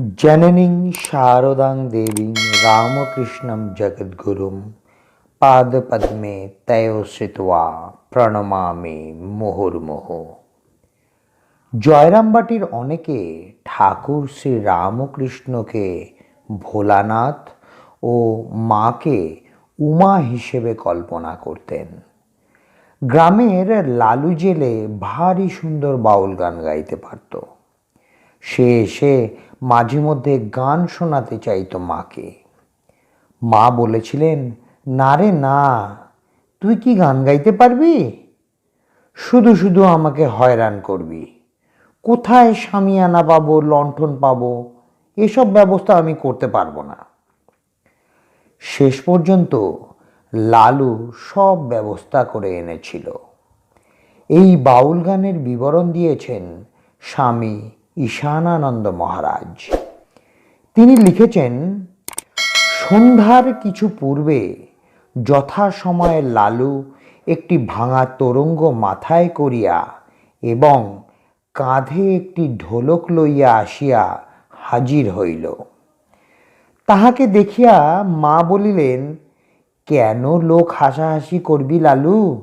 জননীং শারদাং দেবীং রামকৃষ্ণং জগদ্গুরুম পাদপদ্মে তয় শ্রিত্বা প্রণমামি মুহুর্মুহ। জয়রামবাটির অনেকে ঠাকুর শ্রী রামকৃষ্ণকে ভোলানাথ ও মাকে উমা হিসেবে কল্পনা করতেন। গ্রামের লালু জেলে ভারী সুন্দর বাউল গান গাইতে পারত। সে এসে মাঝে মধ্যে গান শোনাতে চাইতো মাকে। মা বলেছিলেন, না রে, না, তুই কি গান গাইতে পারবি? শুধু শুধু আমাকে হয়রান করবি। কোথায় সামিয়ানা পাবো, লণ্ঠন পাবো? এসব ব্যবস্থা আমি করতে পারব না। শেষ পর্যন্ত লালু সব ব্যবস্থা করে এনেছিল। এই বাউল গানের বিবরণ দিয়েছেন স্বামী ঈশানানন্দ মহারাজ। তিনি লিখেছেন, সন্ধ্যার কিছু পূর্বে যথাসময়ে লালু একটি ভাঙা তরঙ্গ মাথায় করিয়া এবং কাঁধে একটি ঢোলক লইয়া আসিয়া হাজির হইল। তাহাকে দেখিয়া মা বলিলেন, কেন লোক হাসাহাসি করবি লালু?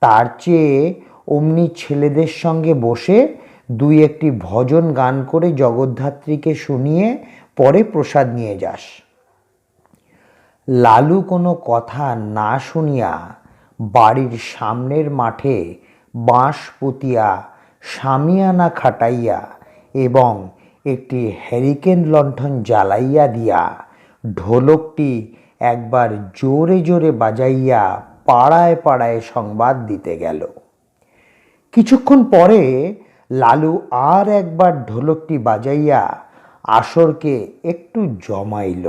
তার চেয়ে অমনি ছেলেদের সঙ্গে বসে দুই একটি ভজন গান করে জগদ্ধাত্রীকে শুনিয়ে পরে প্রসাদ নিয়ে যাস। লালু কোনো কথা না শুনিয়া বাড়ির সামনের মাঠে বাঁশ পুতিয়া সামিয়ানা খাটাইয়া এবং একটি হ্যারিকেন লণ্ঠন জ্বালাইয়া দিয়া ঢোলকটি একবার জোরে জোরে বাজাইয়া পাড়ায় পাড়ায় সংবাদ দিতে গেল। কিছুক্ষণ পরে লালু আর একবার ঢোলকটি বাজাইয়া আসরকে একটু জমাইল।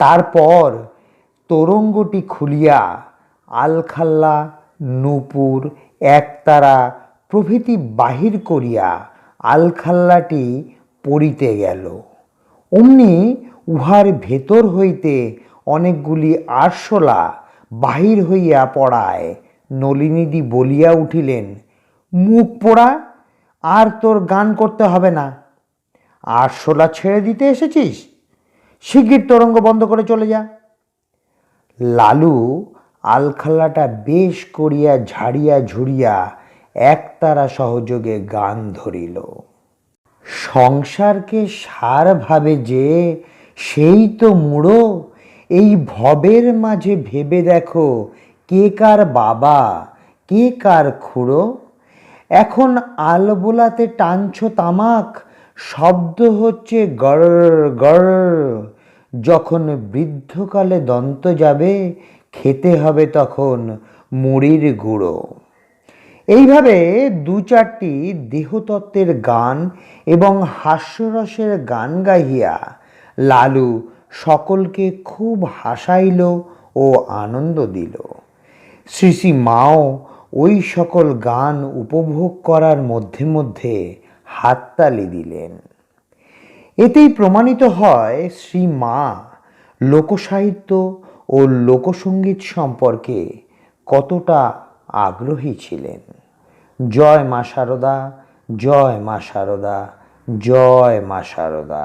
তারপর তোরঙ্গটি খুলিয়া আলখাল্লা, নূপুর, একতারা প্রভৃতি বাহির করিয়া আলখাল্লাটি পড়িতে গেল। অমনি উহার ভেতর হইতে অনেকগুলি আরশোলা বাহির হইয়া পড়ায়। নলিনীদি বলিয়া উঠিলেন, মুখ পোড়া আর তোর গান করতে হবে না। আরশোলা ছেড়ে দিতে এসেছিস? শিগগির তোরঙ্গ বন্ধ করে চলে যা। লালু আলখাল্লাটা বেশ করিয়া ঝাড়িয়া ঝুড়িয়া একতারা সহযোগে গান ধরিল। সংসারকে সার ভাবে যে, সেই তো মুড়ো। এই ভবের মাঝে ভেবে দেখো কে কার বাবা, কে কার খুড়ো। এখন আলবোলাতে টানছো তামাক, শব্দ হচ্ছে গড় গড়। যখন বৃদ্ধকালে দন্ত যাবে, খেতে হবে তখন মুড়ির গুঁড়ো। এইভাবে দু চারটি দেহতত্ত্বের গান এবং হাস্যরসের গান গাহিয়া লালু সকলকে খুব হাসাইল ও আনন্দ দিল। শ্রী শ্রী মাও ওই সকল গান উপভোগ করার মধ্যে মধ্যে হাততালি দিলেন। এতেই প্রমাণিত হয় শ্রী মা লোকসাহিত্য ও লোকসঙ্গীত সম্পর্কে কতটা আগ্রহী ছিলেন। জয় মা শারদা জয় মা শারদা জয় মা শারদা